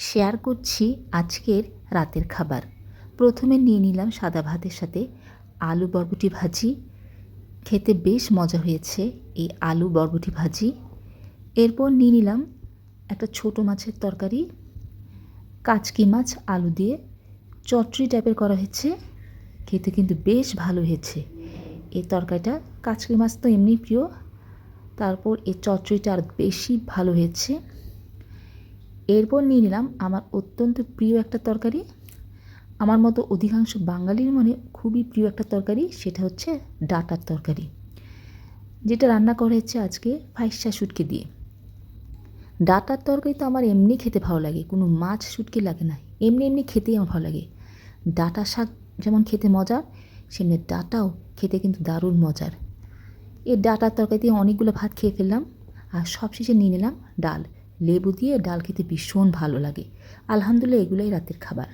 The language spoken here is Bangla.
শেয়ার করছি আজকের রাতের খাবার। প্রথমে নিয়ে নিলাম সাদা ভাতের সাথে আলু বরবটি ভাজি। খেতে বেশ মজা হয়েছে এই আলু বরবটি ভাজি। এরপর নিয়ে নিলাম একটা ছোটো মাছের তরকারি। কাচকি মাছ, আলু দিয়ে চটরি টাইপের করা হয়েছে। খেতে কিন্তু বেশ ভালো হয়েছে। এই তরকারিটা কাচকি মাছ তো এমনি প্রিয়। তারপর এই চটরিটা আর বেশি ভালো হয়েছে। এরপর নিয়ে নিলাম আমার অত্যন্ত প্রিয় একটা তরকারি। আমার মতো অধিকাংশ বাঙালির মনে খুবই প্রিয় একটা তরকারি, সেটা হচ্ছে ডাটার তরকারি, যেটা রান্না করা হচ্ছে আজকে ফাইসা শুটকি দিয়ে। ডাটার তরকারি তো আমার এমনি খেতে ভালো লাগে, কোনো মাছ শুটকি লাগে না, এমনি এমনি খেতেই আমার ভালো লাগে। ডাটা শাক যেমন খেতে মজার, সেমনি ডাটাও খেতে কিন্তু দারুণ মজার। এই ডাটার তরকারি দিয়ে অনেকগুলো ভাত খেয়ে ফেললাম, আর সবশেষে নিয়ে নিলাম ডাল। লেবু দিয়ে ডাল খেতে ভীষণ ভালো লাগে। আলহামদুলিল্লাহ এগুলোই রাতের খাবার।